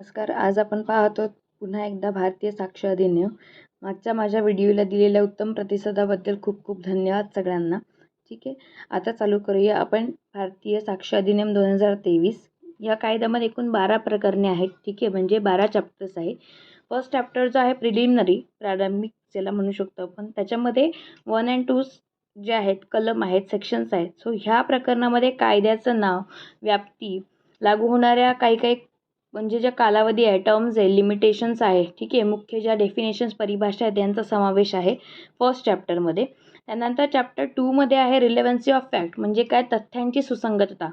नमस्कार. आज आपण पाहतो पुन्हा एकदा भारतीय साक्ष अधिनियम. मागच्या माझ्या व्हिडिओला दिलेल्या उत्तम प्रतिसादाबद्दल खूप खूप धन्यवाद सगळ्यांना. ठीक आहे. आता चालू करूया आपण भारतीय साक्ष अधिनियम दोन हजार तेवीस. या कायद्यामध्ये एकूण बारा प्रकरणे आहेत. ठीक आहे. म्हणजे बारा चॅप्टर्स आहे. फर्स्ट चॅप्टर जो आहे प्रिलिमिनरी प्रारंभिक ज्याला म्हणू शकतो आपण. त्याच्यामध्ये वन अँड टू जे आहेत कलम आहेत सेक्शन्स आहेत. सो ह्या प्रकरणामध्ये कायद्याचं नाव व्याप्ती लागू होणाऱ्या काही काही म्हणजे ज्या कालावधी आहे टर्म्स आहे लिमिटेशन्स आहे ठीक आहे मुख्य ज्या डेफिनेशन्स परिभाषा आहेत यांचा समावेश आहे फर्स्ट चॅप्टरमध्ये त्यानंतर चॅप्टर टूमध्ये आहे रिलेव्हन्सी ऑफ फॅक्ट म्हणजे काय? तथ्यांची सुसंगतता.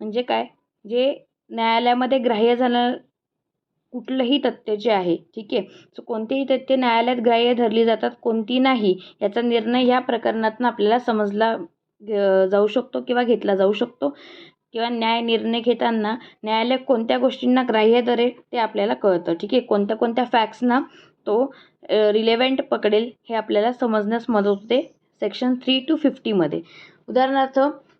म्हणजे काय? जे न्यायालयामध्ये ग्राह्य झालं कुठलंही तथ्य जे आहे ठीक आहे सो कोणतेही तथ्य न्यायालयात ग्राह्य धरली जातात कोणती नाही याचा निर्णय ह्या प्रकरणातून आपल्याला समजला जाऊ शकतो किंवा घेतला जाऊ शकतो. किंवा न्याय निर्णय घेताना न्यायालय कोणत्या गोष्टींना ग्राह्य धरेल ते आपल्याला कळतं. ठीक आहे? कोणत्या कोणत्या फॅक्ट्सना तो रिलेव्हंट पकडेल हे आपल्याला समजण्यास मदत होते. सेक्शन थ्री टू फिफ्टीमध्ये उदाहरणार्थ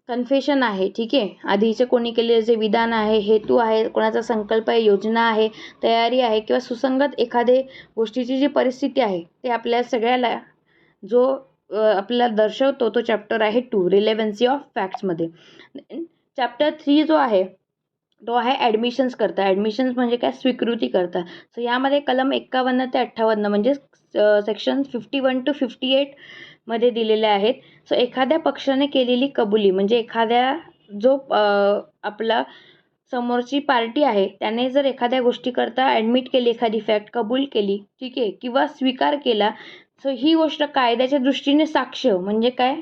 कन्फेशन आहे. ठीक आहे? आधीचे कोणी केलेले जे विधान आहे हेतू आहे कोणाचा संकल्प आहे योजना आहे तयारी आहे किंवा सुसंगत एखादे गोष्टीची जी परिस्थिती आहे ते आपल्या सगळ्याला जो आपल्याला दर्शवतो तो चॅप्टर आहे टू रिलेव्हन्सी ऑफ फॅक्ट्समध्ये चॅप्टर थ्री जो आहे तो आहे ॲडमिशन्स करता. ॲडमिशन्स म्हणजे काय? स्वीकृती करता. सो यामध्ये कलम एक्कावन्न ते अठ्ठावन्न म्हणजे section fifty one two fifty एटमध्ये दिलेले आहेत. सो एखाद्या पक्षाने केलेली कबुली म्हणजे एखाद्या जो आपला समोरची पार्टी आहे त्याने जर एखाद्या गोष्टीकरता ॲडमिट केली एखादी फॅक्ट कबूल केली ठीक आहे किंवा स्वीकार केला सो ही गोष्ट कायद्याच्या दृष्टीने साक्ष म्हणजे काय?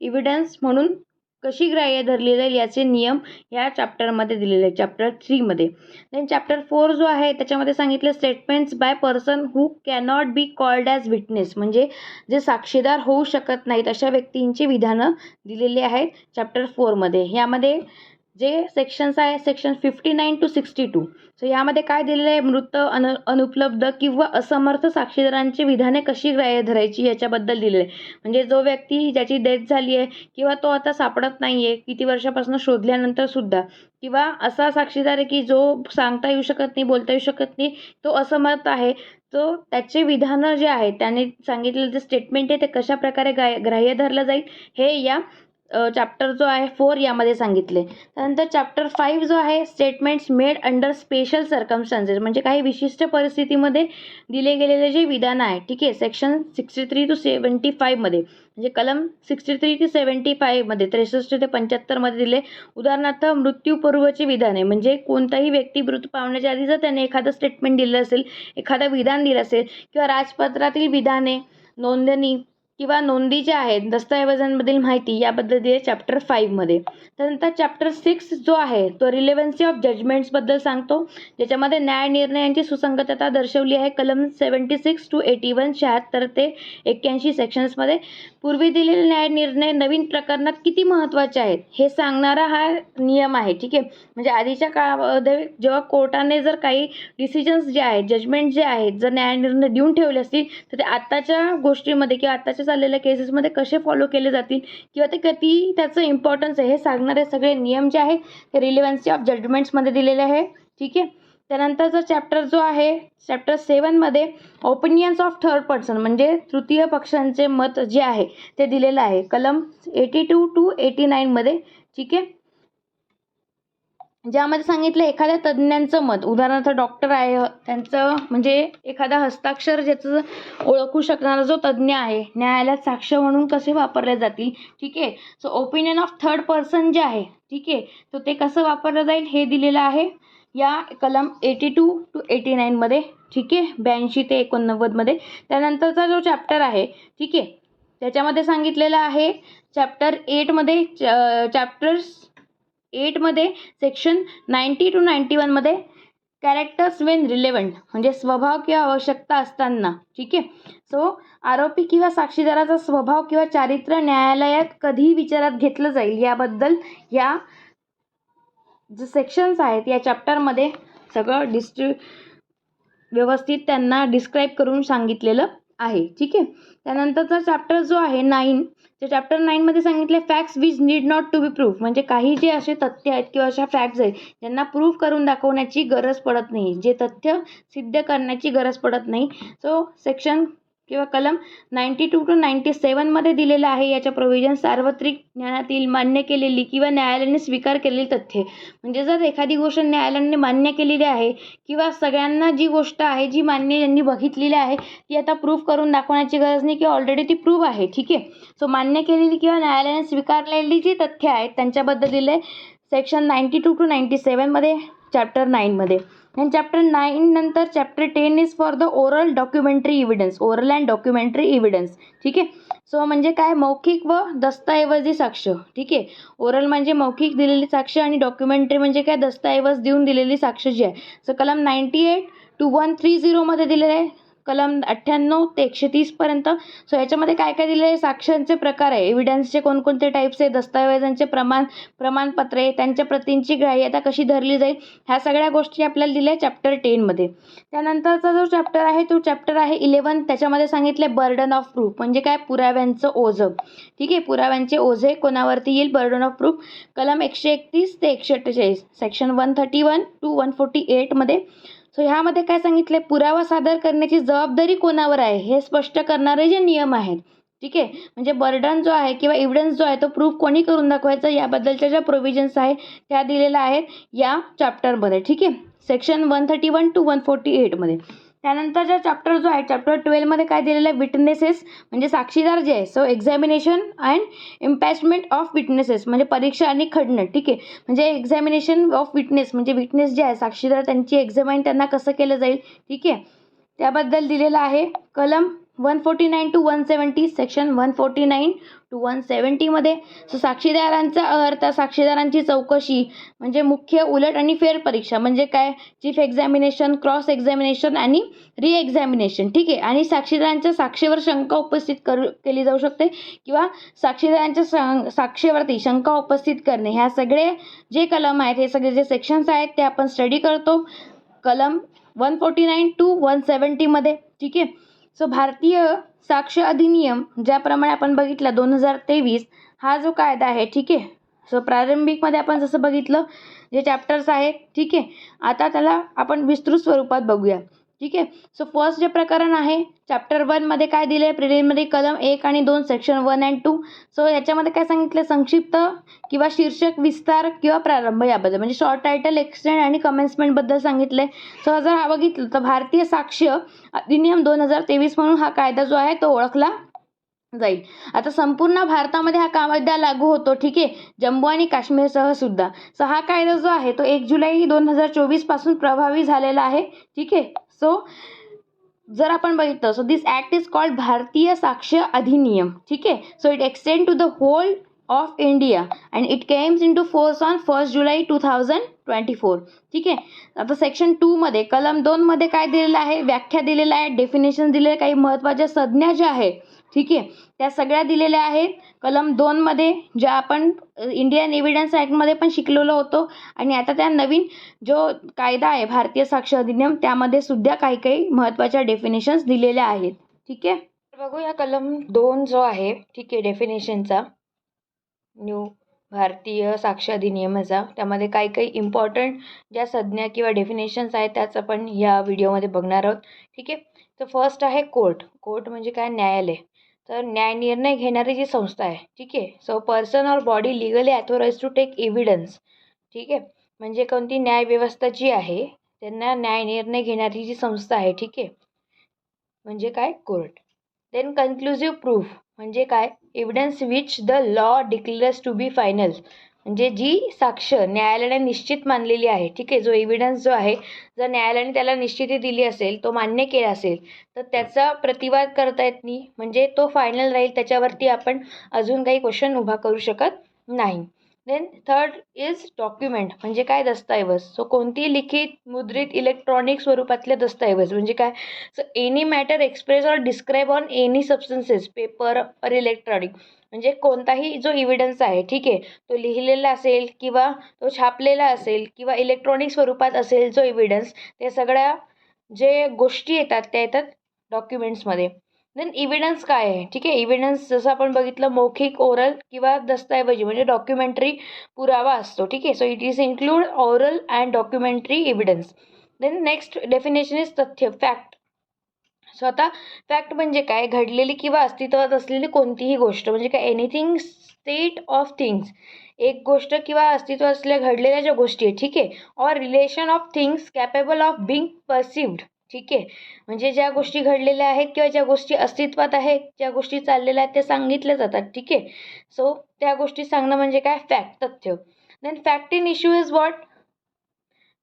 इव्हिडन्स म्हणून कशी ग्राह्य धरली जाईल याचे नियम ह्या चॅप्टरमध्ये दिलेले आहेत. चॅप्टर थ्रीमध्ये देन चॅप्टर फोर जो आहे त्याच्यामध्ये सांगितलं statements by person who cannot be called as witness म्हणजे जे साक्षीदार होऊ शकत नाहीत अशा व्यक्तींची विधानं दिलेली आहेत चॅप्टर फोरमध्ये ह्यामध्ये जे सेक्शन्स आहे section fifty nine two sixty two so यामध्ये काय दिलेलं आहे? मृत अन अनुपलब्ध किंवा असमर्थ साक्षीदारांची विधाने कशी ग्राह्य धरायची याच्याबद्दल दिलेलं आहे. म्हणजे जो व्यक्ती ज्याची डेथ झाली आहे किंवा तो आता सापडत नाही आहे किती वर्षापासून शोधल्यानंतरसुद्धा किंवा असा साक्षीदार आहे की जो सांगता येऊ शकत नाही बोलता येऊ शकत नाही तो असमर्थ आहे तो त्याचे विधानं जे आहे त्याने सांगितलेलं जे स्टेटमेंट आहे ते कशाप्रकारे गाय ग्राह्य धरलं जाईल हे या चॅप्टर जो आहे फोर यामध्ये सांगितले. त्यानंतर चॅप्टर फाईव्ह जो आहे statements made under special circumstances म्हणजे काही विशिष्ट परिस्थितीमध्ये दिले गेलेले जे विधान आहे ठीक आहे section sixty three two seventy फाईव्हमध्ये म्हणजे कलम सिक्स्टी थ्री ते सेवन्टी फाईव्हमध्ये त्रेसष्ट ते पंच्याहत्तरमध्ये दिले. उदाहरणार्थ मृत्यूपूर्वची आहे म्हणजे कोणताही व्यक्ती मृत्यू पावण्याच्या आधी जर त्याने एखादं स्टेटमेंट दिलं असेल एखादं विधान दिलं असेल किंवा राजपत्रातील विधाने नोंदणी किंवा नोंदी ज्या आहेत दस्तऐवजांमधील माहिती याबद्दल दिली चॅप्टर फाईव्हमध्ये त्यानंतर चॅप्टर सिक्स जो आहे तो रिलेव्हन्सी ऑफ जजमेंट्सबद्दल सांगतो. ज्याच्यामध्ये न्याय निर्णयांची सुसंगतता दर्शवली आहे. कलम seventy six two eighty one शहात्तर ते एक्क्याऐंशी सेक्शन्समध्ये पूर्वी दिलेले न्याय निर्णय नवीन प्रकरणात किती महत्त्वाचे आहेत हे सांगणारा हा नियम आहे ठीक आहे? म्हणजे आधीच्या काळामध्ये जेव्हा कोर्टाने जर काही डिसिजन्स जे आहेत जजमेंट जे आहेत जर न्यायनिर्णय देऊन ठेवले असतील तर ते आत्ताच्या गोष्टीमध्ये किंवा आत्ताच्या चाललेल्या केसेसमध्ये कसे फॉलो केले जातील? किंवा ते किती त्याचं इम्पॉर्टन्स आहे? हे सांगणारे सगळे नियम जे आहे ते रिलेव्हन्सी ऑफ जजमेंट्समध्ये दिलेले आहे. ठीक आहे? त्यानंतरचा चॅप्टर जो आहे चॅप्टर सेवनमध्ये ओपिनियन्स ऑफ थर्ड पर्सन म्हणजे तृतीय पक्षांचे मत जे आहे ते दिलेलं आहे. कलम एटी टू टू एटी नाईनमध्ये ठीक आहे? ज्यामध्ये सांगितलं एखाद्या तज्ज्ञांचं मत. उदाहरणार्थ डॉक्टर आहे त्यांचं म्हणजे एखादा हस्ताक्षर ज्याचं ओळखू शकणारा जो तज्ज्ञ आहे न्यायालयात साक्ष म्हणून कसे वापरले जातील? ठीक आहे. So opinion of third person जे आहे ठीक आहे तर ते कसं वापरलं जाईल हे दिलेलं आहे या कलम एटी टू टू एटी नाईनमध्ये ठीक आहे ब्याऐंशी ते एकोणनव्वदमध्ये त्यानंतरचा जो चॅप्टर आहे ठीक आहे त्याच्यामध्ये सांगितलेलं आहे चॅप्टर एटमध्ये चॅप्टर्स एटमध्ये सेक्शन नाईंटी टू नाईंटी वनमध्ये कॅरेक्टर्स वेन रिलेव्हंट म्हणजे स्वभाव किंवा आवश्यकता असताना ठीक आहे? सो आरोपी किंवा साक्षीदाराचा स्वभाव किंवा चारित्र्य न्यायालयात कधी विचारात घेतलं जाईल याबद्दल या जे सेक्शन्स आहेत या चॅप्टरमध्ये सगळं डिस्ट्रि व्यवस्थित त्यांना डिस्क्राईब करून सांगितलेलं आहे ठीक आहे? त्यानंतरचा चॅप्टर जो आहे नाईन तर चॅप्टर नाईनमध्ये सांगितले facts which need not to be proof म्हणजे काही जे असे तथ्य आहेत किंवा अशा फॅक्ट्स आहेत ज्यांना प्रूफ करून दाखवण्याची गरज पडत नाही. जे तथ्य सिद्ध करण्याची गरज पडत नाही. सो सेक्शन किंवा कलम नाईंटी टू टू नाईंटी सेवनमध्ये दिलेलं आहे. याच्या प्रोव्हिजन सार्वत्रिक ज्ञानातील मान्य केलेली किंवा न्यायालयाने स्वीकार केलेली तथ्ये. म्हणजे जर एखादी गोष्ट न्यायालयाने मान्य केलेली आहे किंवा सगळ्यांना जी गोष्ट आहे जी मान्य यांनी बघितलेली आहे ती आता प्रूफ करून दाखवण्याची गरज नाही किंवा ऑलरेडी ती प्रूफ आहे ठीक आहे? सो मान्य केलेली किंवा न्यायालयाने स्वीकारलेली जी तथ्य आहेत त्यांच्याबद्दल दिले section ninety two to ninety सेवनमध्ये chapter नाईनमध्ये आणि चॅप्टर नाईन नंतर chapter ten is for the oral documentary evidence oral and documentary evidence ठीक आहे? सो म्हणजे काय? मौखिक व दस्तऐवजी साक्ष. ठीक आहे? ओरल म्हणजे मौखिक दिलेली साक्ष आणि डॉक्युमेंटरी म्हणजे काय? दस्तऐवज देऊन दिलेली साक्ष जी आहे. सो कलम ninety eight to one three झिरोमध्ये दिलेलं आहे. कलम अठ्ठ्याण्णव ते एकशे तीसपर्यंत सो याच्यामध्ये काय काय दिले आहे? प्रकार आहे. एव्हिडन्सचे कोणकोणते टाईप्स आहे दस्तऐवजांचे प्रमाण प्रमाणपत्रे त्यांच्या प्रतींची ग्राह्यता कशी धरली जाईल? ह्या सगळ्या गोष्टी आपल्याला दिल्या चॅप्टर टेनमध्ये त्यानंतरचा जो चॅप्टर आहे तो चॅप्टर आहे इलेवन त्याच्यामध्ये सांगितले बर्डन ऑफ प्रूफ म्हणजे काय? पुराव्यांचं ओझं. ठीक आहे? पुराव्यांचे ओझे कोणावरती येईल? बर्डन ऑफ प्रूफ कलम एकशे एकतीस ते एकशे अठ्ठेचाळीस section one thirty one to one forty एटमध्ये so ह्यामध्ये काय सांगितलं पुरावा सादर करण्याची जबाबदारी कोणावर आहे? हे स्पष्ट करणारे जे नियम आहेत ठीक आहे? म्हणजे बर्डन जो आहे किंवा एव्हिडन्स जो आहे तो प्रूफ कोणी करून दाखवायचा? याबद्दलच्या ज्या प्रोव्हिजन्स आहेत त्या दिलेल्या आहेत या चॅप्टरमध्ये ठीक आहे? Section one thirty one to one forty एटमध्ये त्यानंतरचा चॅप्टर जो आहे चॅप्टर ट्वेल्वमध्ये काय दिलेलं आहे? विटनेसेस म्हणजे साक्षीदार जे आहे so examination and impeachment of witnesses म्हणजे परीक्षा आणि खडणं ठीक आहे? म्हणजे एक्झामिनेशन ऑफ विटनेस म्हणजे विटनेस जे आहे साक्षीदार त्यांची एक्झामाईन त्यांना कसं केलं जाईल ठीक आहे? त्याबद्दल दिलेलं आहे कलम one forty nine to one seventy section one forty nine to one सेवन्टीमध्ये so साक्षीदारांचा अर्थ साक्षीदारांची चौकशी म्हणजे मुख्य उलट आणि फेर परीक्षा म्हणजे काय? चीफ एक्झामिनेशन क्रॉस एक्झामिनेशन आणि री एक्झामिनेशन ठीक आहे? आणि साक्षीदारांच्या साक्षीवर शंका उपस्थित करू केली जाऊ शकते किंवा साक्षीदारांच्या सा साक्षीवरती शंका उपस्थित करणे. ह्या सगळे जे कलम आहेत हे सगळे जे सेक्शन्स आहेत ते आपण स्टडी करतो. कलम one forty nine to one सेवन्टीमध्ये ठीक आहे? सो भारतीय साक्ष अधिनियम ज्याप्रमाणे आपण बघितला दोन हजार तेवीस हा जो कायदा आहे ठीक आहे? सो प्रारंभिकमध्ये आपण जसं बघितलं जे चॅप्टर्स आहेत ठीक आहे? आता त्याला आपण विस्तृत स्वरूपात बघूया. ठीक आहे? सो फर्स्ट जे प्रकरण आहे चॅप्टर वनमध्ये काय दिलं आहे प्रिलिमरी कलम एक आणि दोन section one and two so याच्यामध्ये काय सांगितलं संक्षिप्त किंवा शीर्षक विस्तार किंवा प्रारंभ याबद्दल. म्हणजे शॉर्ट टायटल एक्सटेंड आणि कमेन्समेंटबद्दल सांगितलं आहे सो जर हा बघितलं तर भारतीय साक्ष अधिनियम दोन हजार तेवीस म्हणून हा कायदा जो आहे तो ओळखला जाईल. आता संपूर्ण भारतामध्ये हा कायदा लागू होतो ठीक आहे? जम्मू आणि काश्मीरसह सुद्धा. सो हा कायदा जो आहे तो एक जुलै दोन हजार चोवीसपासून प्रभावी झालेला आहे ठीक आहे? सो जर आपण बघितलं so this act is called Bharatiya Sakshya Adhiniyam ठीक आहे? So it extend to the whole of India and it comes into force on first July two thousand twenty four ठीक आहे? आता सेक्शन टूमध्ये कलम दोनमध्ये काय दिलेलं आहे? व्याख्या दिलेलं आहे डेफिनेशन दिलेलं काही महत्त्वाच्या संज्ञा ज्या आहेत ठीक आहे? त्या सगळ्या दिलेल्या आहेत. कलम दोनमध्ये ज्या आपण इंडियन एव्हिडन्स ॲक्टमध्ये पण शिकलेलो होतो. आणि आता त्या नवीन जो कायदा आहे भारतीय साक्ष अधिनियम त्यामध्ये सुद्धा काही काही महत्त्वाच्या डेफिनेशन्स दिलेल्या आहेत. ठीक आहे? बघूया कलम दोन जो आहे ठीक आहे डेफिनेशनचा न्यू भारतीय साक्ष अधिनियमाचा त्यामध्ये काही काही इम्पॉर्टंट ज्या संज्ञा किंवा डेफिनेशन्स आहेत त्याच आपण या व्हिडिओमध्ये बघणार आहोत. ठीक आहे? तर फर्स्ट आहे कोर्ट कोर्ट म्हणजे काय? न्यायालय. तर न्याय निर्णय घेणारी जी संस्था आहे ठीक आहे? So person or body legally authorise to take evidence ठीक आहे? म्हणजे कोणती न्यायव्यवस्था जी आहे त्यांना न्याय निर्णय घेणारी जी संस्था आहे ठीक आहे? म्हणजे काय? कोर्ट. देन कन्क्लुझिव्ह प्रूफ म्हणजे काय? Evidence which the law declares to be final म्हणजे जी साक्ष न्यायालयाने निश्चित मानलेली आहे ठीक आहे? जो एव्हिडन्स जो आहे जर न्यायालयाने त्याला निश्चिती दिली असेल तो मान्य केला असेल तर त्याचा प्रतिवाद करता येत नाही. म्हणजे तो फायनल राहील त्याच्यावरती आपण अजून काही क्वेश्चन उभा करू शकत नाही. देन थर्ड इज डॉक्युमेंट म्हणजे काय दस्तऐवज? सो कोणती लिखित मुद्रित इलेक्ट्रॉनिक स्वरूपातले दस्तऐवज? म्हणजे काय? So any matter express or describe on any substances paper और इलेक्ट्रॉनिक म्हणजे कोणताही जो इव्हिडन्स आहे ठीक आहे तो लिहिलेला असेल किंवा तो छापलेला असेल किंवा इलेक्ट्रॉनिक स्वरूपात असेल जो इव्हिडन्स त्या सगळ्या जे गोष्टी येतात त्या येतात डॉक्युमेंट्समध्ये देन इव्हिडन्स काय आहे? ठीक आहे इव्हिडन्स जसं आपण बघितलं मौखिक ओरल किंवा दस्तऐवजी म्हणजे डॉक्युमेंटरी पुरावा असतो ठीक आहे. So it is include oral and documentary evidence then next definition is तथ्य फॅक्ट सो आता फॅक्ट म्हणजे काय? घडलेली किंवा अस्तित्वात असलेली कोणतीही गोष्ट म्हणजे काय? एनिथिंग स्टेट ऑफ थिंग्स एक गोष्ट किंवा अस्तित्वात असलेल्या घडलेल्या ज्या गोष्टी आहेत ठीक आहे? Or relation of things capable of being perceived ठीक आहे? म्हणजे ज्या गोष्टी घडलेल्या आहेत किंवा ज्या गोष्टी अस्तित्वात आहेत ज्या गोष्टी चाललेल्या आहेत त्या सांगितल्या जातात ठीक आहे? सो त्या गोष्टी सांगणं म्हणजे काय? फॅक्ट तथ्य. Then fact in issue is what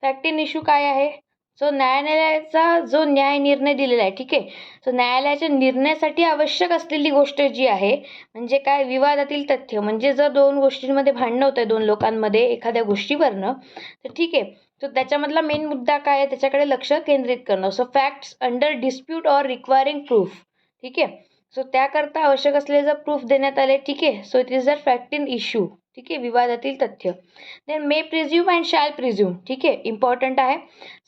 fact in issue काय आहे? सो न्यायालयाचा जो न्याय निर्णय दिलेला आहे ठीक आहे? सो न्यायालयाच्या निर्णयासाठी आवश्यक असलेली गोष्ट जी आहे म्हणजे काय? विवादातील तथ्य. म्हणजे जर दोन गोष्टींमध्ये भांडणं होतं आहे दोन लोकांमध्ये एखाद्या गोष्टीवरनं तर ठीक आहे. सो त्याच्यामधला मेन मुद्दा काय आहे? त्याच्याकडे लक्ष केंद्रित करणं. So facts under dispute or requiring proof ठीक आहे? सो त्याकरता आवश्यक असलेले जर प्रूफ देण्यात आले ठीक आहे? So it is a fact in issue ठीक आहे? विवादातील तथ्य. Then may presume and shall presume ठीक आहे? इम्पॉर्टंट आहे.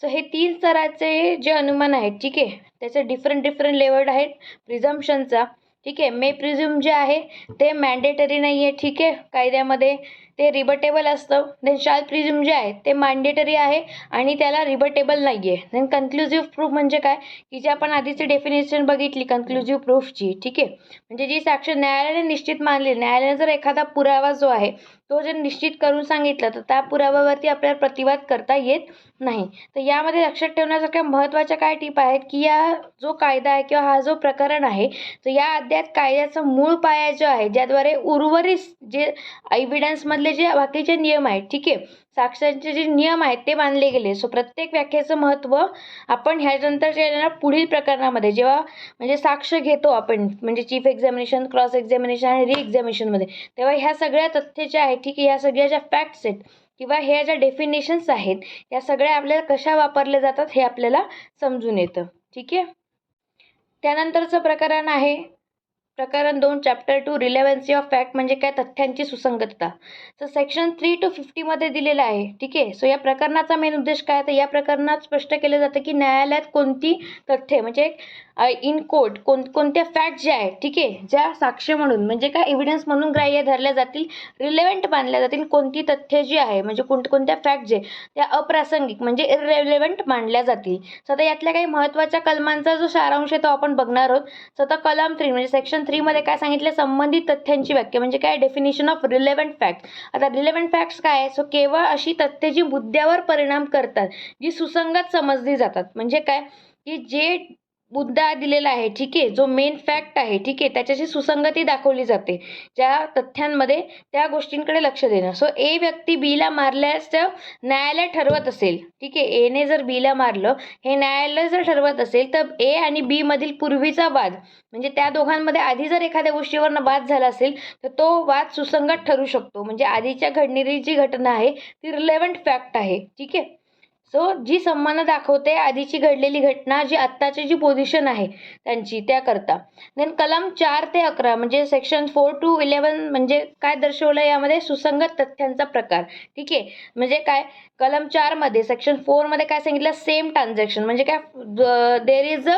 सो हे तीन स्तराचे जे अनुमान आहेत ठीक आहे? त्याचे डिफरंट डिफरंट लेवल आहेत. प्रिझम्पशनचा ठीक आहे? मे प्रिझ्यूम जे आहे ते मॅन्डेटरी नाही आहे ठीक आहे? कायद्यामध्ये. ते रिबटेबल असतं. देन शाल प्रिझ्युम जे आहे ते मॅन्डेटरी आहे आणि त्याला रिबटेबल नाही आहे देन कन्क्लुझिव्ह प्रूफ म्हणजे काय? की जे आपण आधीची डेफिनेशन बघितली कन्क्लुझिव्ह प्रूफची ठीक आहे? म्हणजे जी साक्ष न्यायालयाने निश्चित मानली न्यायालयाने जर एखादा पुरावा जो आहे तो जर निश्चित करून सांगितला तर त्या पुराव्यावरती आपल्याला प्रतिवाद करता येत नाही. तर यामध्ये लक्षात ठेवण्यासारख्या महत्त्वाच्या काय टीप आहेत की या जो कायदा आहे किंवा हा जो प्रकरण आहे तर या अद्याप कायद्याचा मूळ पाया जो आहे ज्याद्वारे उर्वरित जे एव्हिडन्समधले जे बाकीचे नियम आहेत ठीक आहे? साक्षांचे जे नियम आहेत ते मानले गेले. सो प्रत्येक व्याख्येचं महत्त्व आपण ह्याच्यानंतर पुढील प्रकरणामध्ये जेव्हा म्हणजे साक्ष घेतो आपण म्हणजे चीफ एक्झामिनेशन क्रॉस एक्झामिनेशन आणि री एक्झामिनेशनमध्ये तेव्हा ह्या सगळ्या तथ्य ज्या आहेत ठीक आहे ह्या सगळ्या ज्या फॅक्ट्स आहेत किंवा ह्या ज्या डेफिनेशन्स आहेत या सगळ्या आपल्याला कशा वापरल्या जातात हे आपल्याला समजून येतं. ठीक आहे? त्यानंतरचं प्रकरण आहे प्रकरण दोन chapter two relevancy of fact म्हणजे काय? तथ्यांची सुसंगतता. तर सेक्शन थ्री टू फिफ्टीमध्ये दिलेलं आहे. ठीक आहे? सो या प्रकरणाचा मेन उद्देश काय? तर या प्रकरणात स्पष्ट केलं जातं की न्यायालयात कोणती तथ्ये म्हणजे इन कोर्ट कोण कोणत्या फॅक्ट ज्या आहेत ठीक आहे? ज्या साक्ष म्हणून म्हणजे काय? एव्हिडन्स म्हणून ग्राह्य धरल्या जातील रिलेव्हंट मानल्या जातील कोणती तथ्य जी आहे म्हणजे कोण कोणत्या फॅक्ट जे त्या अप्रासंगिक म्हणजे इरेलेव्हंट मानल्या जातील. सो आता यातल्या काही महत्त्वाच्या कलमांचा जो सारांश आहे तो आपण बघणार आहोत. सो आता कलम थ्री म्हणजे सेक्शन थ्रीमध्ये काय सांगितलं? संबंधित तथ्यांची व्याख्या म्हणजे काय? डेफिनेशन ऑफ रिलेव्हंट फॅक्ट आता रिलेव्हंट फॅक्ट्स काय आहे? सो केवळ अशी तथ्ये जी मुद्द्यावर परिणाम करतात जी सुसंगत समजली जातात. म्हणजे काय? की जे मुद्दा दिलेला आहे ठीक आहे? जो मेन फॅक्ट आहे ठीक आहे? त्याच्याशी सुसंगती दाखवली जाते ज्या तथ्यांमध्ये त्या गोष्टींकडे लक्ष देणं. सो ए व्यक्ती बीला मारल्यास न्यायालय ठरवत असेल ठीक आहे? एने जर बीला मारलं हे न्यायालय जर ठरवत असेल तर ए आणि बी मधील पूर्वीचा वाद म्हणजे त्या दोघांमध्ये आधी जर एखाद्या गोष्टीवरनं वाद झाला असेल तर तो वाद सुसंगत ठरू शकतो. म्हणजे आधीच्या घडणारी जी घटना आहे ती रिलेव्हंट फॅक्ट आहे ठीक आहे? सो जी संबंध दाखवते आधीची घडलेली घटना जी आत्ताची जी पोझिशन आहे त्यांची त्याकरता देन कलम चार ते अकरा म्हणजे सेक्शन फोर टू इलेवन म्हणजे काय दर्शवलं यामध्ये? सुसंगत तथ्यांचा प्रकार. ठीक आहे? म्हणजे काय? कलम चारमध्ये सेक्शन फोरमध्ये काय सांगितलं? सेम ट्रान्झॅक्शन म्हणजे काय? There is a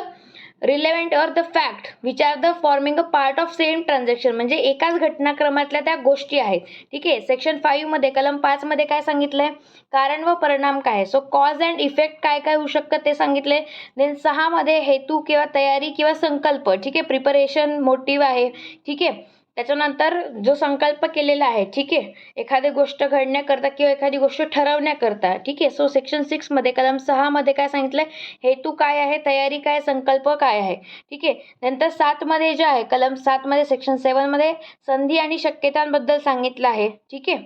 relevant or the fact which are the forming a part of same transaction म्हणजे एकाच घटनाक्रमातल्या त्या गोष्टी आहेत. ठीक आहे? सेक्शन फाईव्हमध्ये कलम पाचमध्ये काय सांगितलं आहे कारण व परिणाम काय सो कॉज अँड इफेक्ट काय काय होऊ शकतं ते सांगितले देन सहामध्ये हेतू किंवा तयारी किंवा संकल्प. ठीक आहे? प्रिपरेशन मोटिव्ह आहे. ठीक आहे? त्याच्यानंतर जो संकल्प केलेला आहे ठीक आहे? एखादी गोष्ट घडण्याकरता किंवा एखादी गोष्ट ठरवण्याकरता ठीक आहे? सो सेक्शन सिक्समध्ये कलम सहामध्ये काय सांगितलं आहे हेतू काय आहे? तयारी काय? संकल्प काय आहे? ठीक आहे? नंतर सातमध्ये जे आहे कलम सातमध्ये सेक्शन सेवनमध्ये संधी आणि शक्यतांबद्दल सांगितलं आहे ठीक आहे?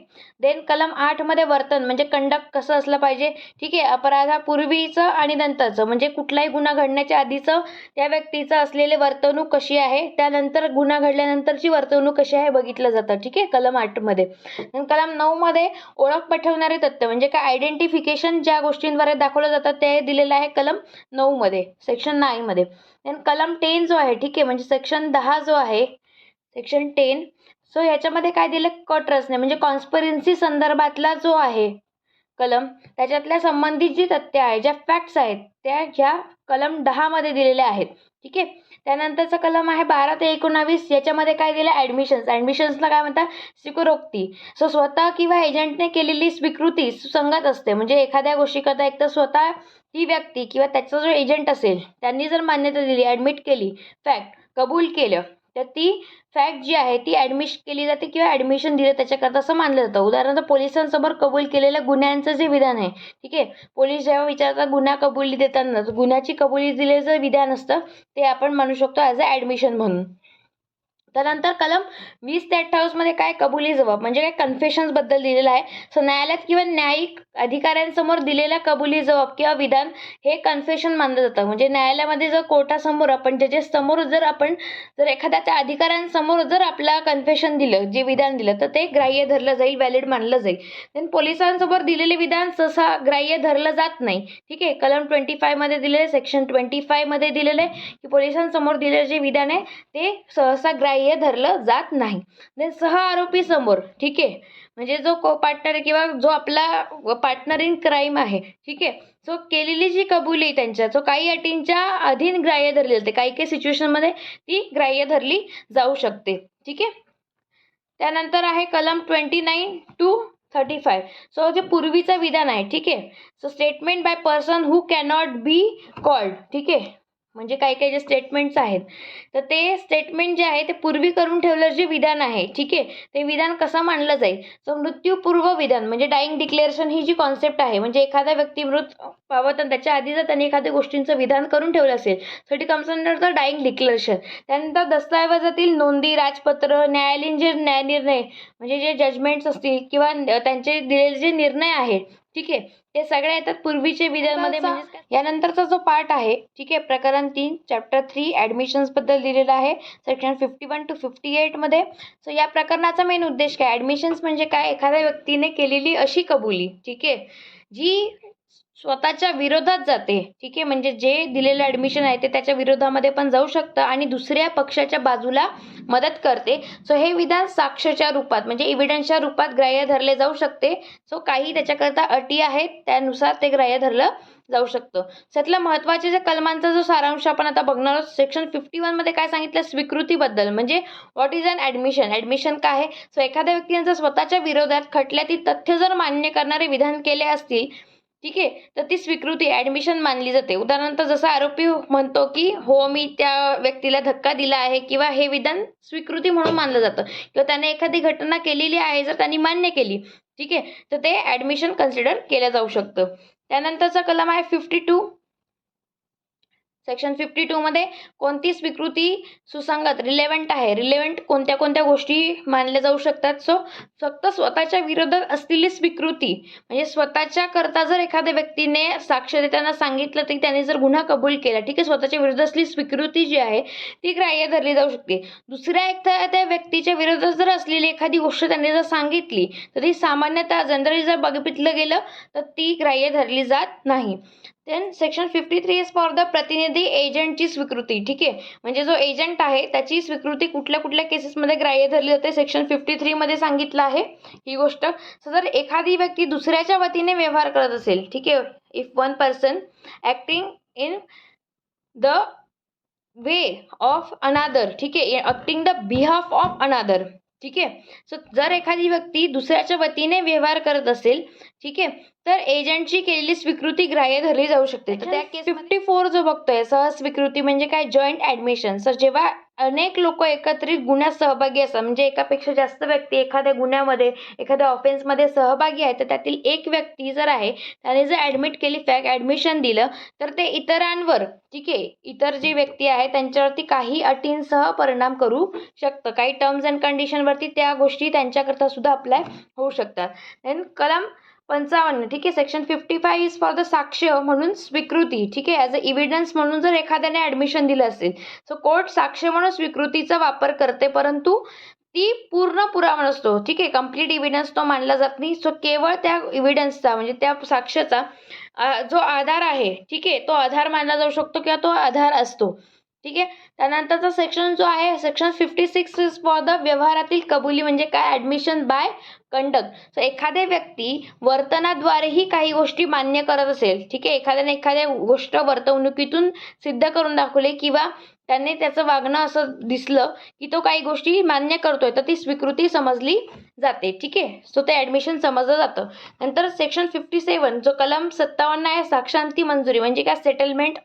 देन कलम आठमध्ये वर्तन म्हणजे कंडक्ट कसं असलं पाहिजे? ठीक आहे? अपराधापूर्वीचं आणि नंतरचं म्हणजे कुठलाही गुन्हा घडण्याच्या आधीचं त्या व्यक्तीचं असलेले वर्तणूक कशी आहे? त्यानंतर गुन्हा घडल्यानंतरची वर्तणूक कशी आहे बघितलं जातं ठीक आहे? कलम आठमध्ये कलम नऊमध्ये ओळख पटवणारे तथ्य म्हणजे काय? आयडेंटिफिकेशन ज्या गोष्टींद्वारे दाखवलं जातं ते दिलेलं आहे कलम नऊमध्ये सेक्शन नाईनमध्ये देन कलम टेन जो आहे ठीक आहे? म्हणजे सेक्शन दहा जो आहे सेक्शन टेन सो ह्याच्यामध्ये काय दिलं? कट रचने म्हणजे कॉन्स्परन्सी संदर्भातला जो आहे कलम त्याच्यातल्या संबंधित जी तथ्य आहे ज्या फॅक्ट्स आहेत त्या ह्या कलम दहामध्ये दिलेल्या आहेत. ठीक आहे? त्यानंतरचा कलम आहे बारा ते एकोणावीस. याच्यामध्ये काय दिलं ॲडमिशन्स ॲडमिशन्सला काय म्हणतात? स्वीकृती सो स्वतः किंवा एजंटने केलेली स्वीकृती सुसंगत असते. म्हणजे एखाद्या गोष्टीकरता एक तर स्वतः ती व्यक्ती किंवा त्याचा जो एजंट असेल त्यांनी जर मान्यता दिली ॲडमिट केली फॅक्ट कबूल केलं तर ती फॅक्ट जी आहे ती ॲडमिश केली जाते किंवा ॲडमिशन दिलं त्याच्याकरता असं मानलं जातं. उदाहरणार्थ पोलिसांसमोर कबूल केलेल्या गुन्ह्यांचं जे विधान आहे ठीक आहे? पोलीस जेव्हा विचारतात गुन्हा कबुली देताना गुन्ह्याची कबुली दिलेलं जे विधान असतं ते आपण म्हणू शकतो ॲज अ ॲडमिशन म्हणून. त्यानंतर कलम वीस ते अठ्ठावीसमध्ये काय कबुली जबाब म्हणजे काय कन्फेशन्सबद्दल दिलेलं आहे. सो न्यायालयात किंवा न्यायिक अधिकाऱ्यांसमोर दिलेला कबुली जबाब किंवा विधान हे कन्फेशन मानलं जातं. म्हणजे न्यायालयामध्ये जर कोर्टासमोर आपण जजेससमोर जर आपण जर एखाद्या त्या अधिकाऱ्यांसमोर जर आपला कन्फेशन दिलं जे विधान दिलं तर ते ग्राह्य धरलं जाईल व्हॅलिड मानलं जाईल. देन पोलिसांसमोर दिलेले विधान सहसा ग्राह्य धरलं जात नाही. ठीक आहे? कलम ट्वेंटी फायमध्ये दिलेलं सेक्शन ट्वेंटी फायमध्ये दिलेलं आहे की पोलिसांसमोर दिलेलं जे विधान आहे ते सहसा ग्राह्य धरलं जात नाही. देन सह आरोपी समोर ठीक आहे? म्हणजे जो को पार्टनर किंवा जो आपला पार्टनर इन क्राईम आहे ठीक आहे? सो केलेली जी कबुली आहे त्यांच्या सो काही अटींच्या अधीन ग्राह्य धरली जाते. काही काही सिच्युएशनमध्ये ती ग्राह्य धरली जाऊ शकते ठीक आहे? त्यानंतर आहे कलम twenty nine to thirty five so जे पूर्वीचं विधान आहे ठीक आहे? So statement by person who cannot be called ठीक आहे? म्हणजे काही काही जे स्टेटमेंट्स आहेत तर ते स्टेटमेंट जे आहे ते पूर्वी करून ठेवलं जे विधान आहे ठीक आहे? ते विधान कसं मानलं जाईल? सो मृत्यूपूर्व विधान म्हणजे डाईंग डिक्लेरेशन ही जी कॉन्सेप्ट आहे म्हणजे एखादा व्यक्ती मृत पावत आणि त्याच्या आधी जर त्यांनी एखाद्या गोष्टींचं विधान करून ठेवलं असेल so it comes under the dying declaration त्यानंतर दस्तऐवजातील नोंदी राजपत्र न्यायालयीन जे न्यायनिर्णय म्हणजे जे जजमेंट्स असतील किंवा त्यांचे दिलेले जे निर्णय आहेत ठीक आहे? ते सगळे येतात पूर्वीचे विधानमध्ये म्हणजे यानंतरचा जो पार्ट आहे ठीक आहे? प्रकरण तीन चॅप्टर थ्री ॲडमिशन्सबद्दल दिलेलं आहे. Section fifty one to fifty एटमध्ये so या प्रकरणाचा मेन उद्देश काय? ॲडमिशन्स म्हणजे काय? एखाद्या व्यक्तीने केलेली अशी कबुली ठीक आहे? जी स्वतःच्या विरोधात जाते. ठीक आहे? म्हणजे जे दिलेलं ॲडमिशन आहे ते त्याच्या विरोधामध्ये पण जाऊ शकतं आणि दुसऱ्या पक्षाच्या बाजूला मदत करते. सो हे विधान साक्षच्या रूपात म्हणजे इव्हिडन्सच्या रूपात ग्राह्य धरले जाऊ शकते. सो काही त्याच्याकरता अटी आहेत त्यानुसार ते ग्राह्य धरलं जाऊ शकतं. त्यातल्या महत्त्वाचे जे कलमांचा जो सारांश आपण आता बघणार आहोत सेक्शन फिफ्टी वनमध्ये काय सांगितलं? स्वीकृतीबद्दल. म्हणजे what is an admission admission काय आहे? सो एखाद्या व्यक्तीने जर स्वतःच्या विरोधात खटल्यातील तथ्य जर मान्य करणारे विधान केले असतील ठीक आहे? तर ती स्वीकृती ॲडमिशन मानली जाते. उदाहरणार्थ जसा आरोपी म्हणतो की हो मी त्या व्यक्तीला धक्का दिला आहे किंवा हे विधान स्वीकृती म्हणून मानलं जातं. किंवा त्याने एखादी घटना केलेली आहे जर त्यांनी मान्य केली ठीक आहे? तर ते ॲडमिशन कन्सिडर केलं जाऊ शकतं. त्यानंतरचा कलम आहे फिफ्टी टू सेक्शन फिफ्टी टूमध्ये कोणती स्वीकृती सुसंगत रिलेव्हंट आहे? रिलेव्हंट कोणत्या कोणत्या गोष्टी मानल्या जाऊ शकतात? सो फक्त स्वतःच्या विरोधात असलेली स्वीकृती म्हणजे स्वतःच्या करता जर एखाद्या व्यक्तीने साक्ष देताना सांगितलं तरी त्याने जर गुन्हा कबूल केला ठीक आहे? स्वतःच्या विरोधात असलेली स्वीकृती जी आहे ती ग्राह्य धरली जाऊ शकते. दुसऱ्या एखाद्या व्यक्तीच्या विरोधात जर असलेली एखादी गोष्ट त्यांनी जर सांगितली तर ती सामान्यतः जनरली जर बघितलं गेलं तर ती ग्राह्य धरली जात नाही. Then section fifty three is for the प्रतिनिधी एजंटची स्वीकृती ठीक आहे? म्हणजे जो एजंट आहे त्याची स्वीकृती कुठल्या कुठल्या केसेसमध्ये ग्राह्य धरली जाते? सेक्शन फिफ्टी थ्रीमध्ये सांगितलं आहे ही गोष्ट. सो जर एखादी व्यक्ती दुसऱ्याच्या वतीने व्यवहार करत असेल ठीक आहे? If one person acting in the way of another ठीक आहे? Acting the behalf of another ठीक आहे? सो जर एखादी व्यक्ती दुसऱ्याच्या वतीने व्यवहार करत असेल ठीक आहे? तर एजंटची केलेली स्वीकृती ग्राह्य धरली जाऊ शकते. तर त्या केस फिफ्टी फोर जो बघतोय सहस्वीकृती म्हणजे काय? जॉईंट ॲडमिशन सर जेव्हा अनेक लोक एकत्रित गुन्ह्यात सहभागी असतात. म्हणजे एकापेक्षा जास्त व्यक्ती एखाद्या गुन्ह्यामध्ये एखाद्या ऑफेन्समध्ये सहभागी आहे तर त्यातील एक व्यक्ती जर आहे त्याने जर ॲडमिट केली फॅक ॲडमिशन दिलं तर ते इतरांवर ठीक आहे इतर जी व्यक्ती आहे त्यांच्यावरती काही अटींसह परिणाम करू शकतं. काही टर्म्स अँड कंडिशनवरती त्या गोष्टी त्यांच्याकरता सुद्धा अप्लाय होऊ शकतात. देन कलम पंचावन्न ठीक आहे? Section fifty five is for the साक्ष म्हणून स्वीकृती ठीक आहे? ॲज अ इव्हिडन्स म्हणून जर एखाद्याने ॲडमिशन दिलं असेल. सो कोर्ट साक्ष म्हणून स्वीकृतीचा वापर करते परंतु ती पूर्ण पुरावा नसतो ठीक आहे? कंप्लीट इव्हिडन्स तो मानला जात नाही. सो केवळ त्या इव्हिडन्सचा म्हणजे त्या साक्षाचा जो आधार आहे ठीक आहे? तो आधार मानला जाऊ शकतो किंवा तो आधार असतो ठीक आहे? त्यानंतरचा सेक्शन जो आहे section fifty six is for the व्यवहारातील कबुली म्हणजे काय? ॲडमिशन बाय कंडक सो एखाद्या व्यक्ती वर्तनाद्वारेही काही गोष्टी मान्य करत असेल ठीक आहे? एखाद्याने एखाद्या गोष्ट वर्तवणुकीतून सिद्ध करून दाखवले किंवा त्याने त्याचं वागणं असं दिसलं की तो काही गोष्टी मान्य करतोय तर ती स्वीकृती समजली जाते ठीक आहे? सो ते ॲडमिशन समजलं जातं. नंतर सेक्शन फिफ्टी सेवन जो कलम सत्तावन्न आहे साक्षांती मंजुरी म्हणजे काय? सेटलमेंट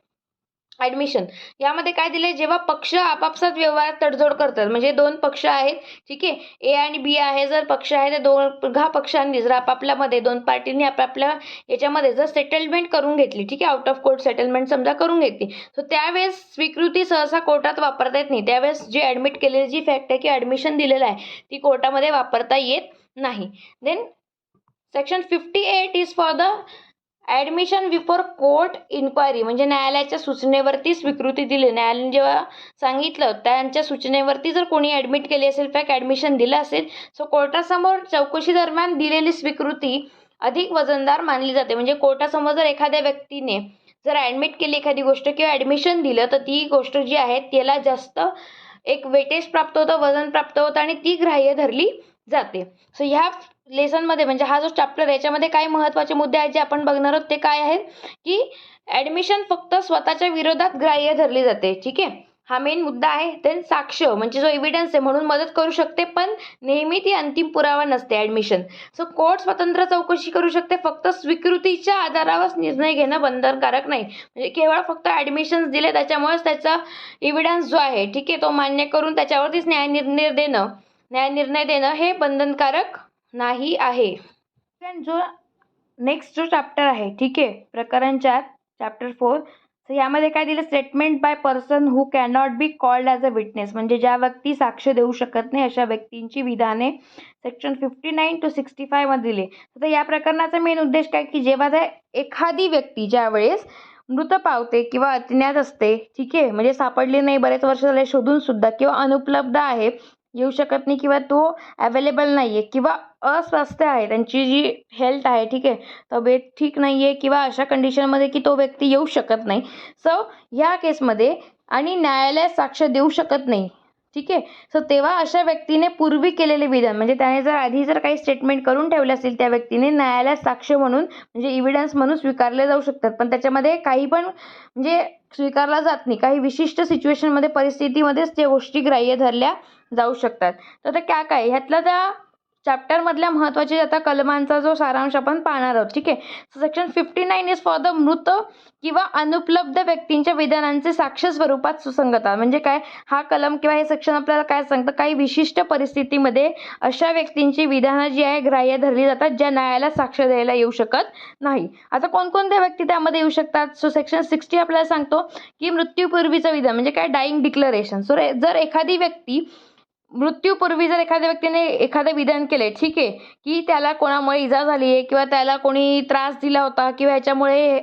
ॲडमिशन यामध्ये काय दिले जेव्हा पक्ष आपापसात व्यवहारात तडजोड करतात म्हणजे दोन पक्ष आहेत ठीक आहे? ए आणि बी आहे जर पक्ष आहे ते दोघा पक्षांनी जर आपापल्यामध्ये दोन पार्टींनी आपापल्या याच्यामध्ये जर सेटलमेंट करून घेतली ठीक आहे? आउट ऑफ कोर्ट सेटलमेंट समजा करून घेतली. तर त्यावेळेस स्वीकृती सहसा कोर्टात वापरता येत नाही. त्यावेळेस जे ॲडमिट केलेली जी फॅक्ट आहे की ॲडमिशन दिलेलं आहे ती कोर्टामध्ये वापरता येत नाही. Then section fifty eight is for the admission before court inquiry म्हणजे न्यायालयाच्या सूचनेवरती स्वीकृती दिली. न्यायालयाने जेव्हा सांगितलं त्यांच्या सूचनेवरती जर कोणी ॲडमिट केली असेल पॅक ॲडमिशन दिलं असेल सो कोर्टासमोर चौकशी दरम्यान दिलेली स्वीकृती अधिक वजनदार मानली जाते. म्हणजे कोर्टासमोर जर एखाद्या व्यक्तीने जर ॲडमिट केली एखादी गोष्ट किंवा ॲडमिशन दिलं तर ती गोष्ट जी आहे त्याला जास्त एक वेटेज प्राप्त होतं वजन प्राप्त होतं आणि ती ग्राह्य धरली जाते. सो ह्या लेसनमध्ये म्हणजे हा जो चॅप्टर आहे याच्यामध्ये काही महत्त्वाचे मुद्दे आहेत जे आपण बघणार आहोत ते काय आहेत? की ॲडमिशन फक्त स्वतःच्या विरोधात ग्राह्य धरली जाते. ठीक आहे? हा मेन मुद्दा आहे. देन साक्ष म्हणजे जो एव्हिडन्स आहे म्हणून मदत करू शकते पण नेहमी ती अंतिम पुरावा नसते ॲडमिशन सो कोर्ट स्वतंत्र चौकशी करू शकते फक्त स्वीकृतीच्या आधारावर निर्णय घेणं बंधनकारक नाही. म्हणजे केवळ फक्त ॲडमिशन्स दिले त्याच्यामुळेच त्याचा एव्हिडन्स जो आहे ठीक आहे तो मान्य करून त्याच्यावरतीच न्याय निर्णय देणं. न्यायनिर्णय देणं हे बंधनकारक नाही आहे. जो नेक्स्ट जो चॅप्टर आहे ठीक? आहे प्रकरण चार चॅप्टर फोर तर यामध्ये काय दिलं? Statement by person who cannot be called as a witness म्हणजे ज्या व्यक्ती साक्ष देऊ शकत नाही अशा व्यक्तींची विधाने section fifty nine to sixty फायमध्ये दिले. तर या प्रकरणाचा मेन उद्देश काय? की जेव्हा त्या एखादी व्यक्ती ज्या वेळेस मृत पावते किंवा अज्ञात असते ठीक? आहे म्हणजे सापडली नाही बरेच वर्ष झाले शोधून सुद्धा किंवा अनुपलब्ध आहे येऊ शकत नाही किंवा तो अवेलेबल नाही आहे किंवा अस्वस्थ आहे त्यांची जी हेल्थ आहे ठीक आहे तब्येत ठीक नाही आहे किंवा अशा कंडिशनमध्ये की तो व्यक्ती येऊ शकत नाही. सो ह्या केसमध्ये आणि न्यायालयात साक्ष देऊ शकत नाही ठीक आहे. सो तेव्हा अशा व्यक्तीने पूर्वी केलेले विधान म्हणजे त्याने जर आधी जर काही स्टेटमेंट करून ठेवले असतील त्या व्यक्तीने न्यायालयात साक्ष म्हणून म्हणजे इव्हिडन्स म्हणून स्वीकारले जाऊ शकतात. पण त्याच्यामध्ये काही पण म्हणजे स्वीकारला जात नाही. काही विशिष्ट सिच्युएशनमध्ये परिस्थितीमध्येच त्या गोष्टी ग्राह्य धरल्या जाऊ शकतात. तर त्या काय काय? ह्यातल्या त्या चॅप्टरमधल्या महत्त्वाची आता कलमांचा जो सारांश आपण पाहणार आहोत ठीक आहे? Section fifty nine is for the मृत किंवा अनुपलब्ध व्यक्तींच्या विधानांचे साक्ष स्वरूपात सुसंगता म्हणजे काय? हा कलम किंवा हे सेक्शन आपल्याला काय सांगतं? काही विशिष्ट परिस्थितीमध्ये अशा व्यक्तींची विधानं जी आहे ग्राह्य धरली जातात ज्या न्यायाला साक्ष द्यायला येऊ शकत नाही. आता कोणकोणत्या व्यक्ती त्यामध्ये येऊ शकतात? सो सेक्शन सिक्स्टी आपल्याला सांगतो की मृत्यूपूर्वीचं विधान म्हणजे काय? डाईंग डिक्लरेशन सो जर एखादी व्यक्ती मृत्यूपूर्वी जर एखाद्या व्यक्तीने एखादं विधान केले ठीक आहे की त्याला कोणामुळे इजा झाली आहे किंवा त्याला कोणी त्रास दिला होता किंवा ह्याच्यामुळे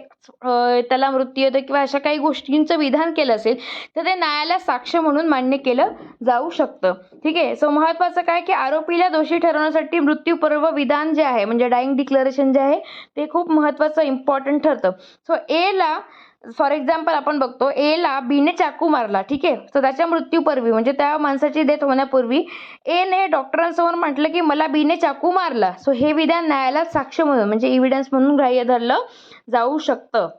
त्याला मृत्यू येतो किंवा अशा काही गोष्टींचं विधान केलं असेल तर ते न्यायालयात साक्ष म्हणून मान्य केलं जाऊ शकतं. ठीक आहे सो महत्त्वाचं काय की आरोपीला दोषी ठरवण्यासाठी मृत्यूपूर्व विधान जे आहे म्हणजे डाईंग डिक्लरेशन जे आहे ते खूप महत्त्वाचं इम्पॉर्टंट ठरतं. सो एला फॉर एक्झाम्पल आपण बघतो एला बीने चाकू मारला ठीक आहे? तर त्याच्या मृत्यूपूर्वी म्हणजे त्या माणसाची डेथ होण्यापूर्वी एने डॉक्टरांसमोर म्हटलं की मला बीने चाकू मारला. सो हे विधान न्यायालयात साक्ष म्हणून म्हणजे इव्हिडन्स म्हणून ग्राह्य धरलं जाऊ शकतं.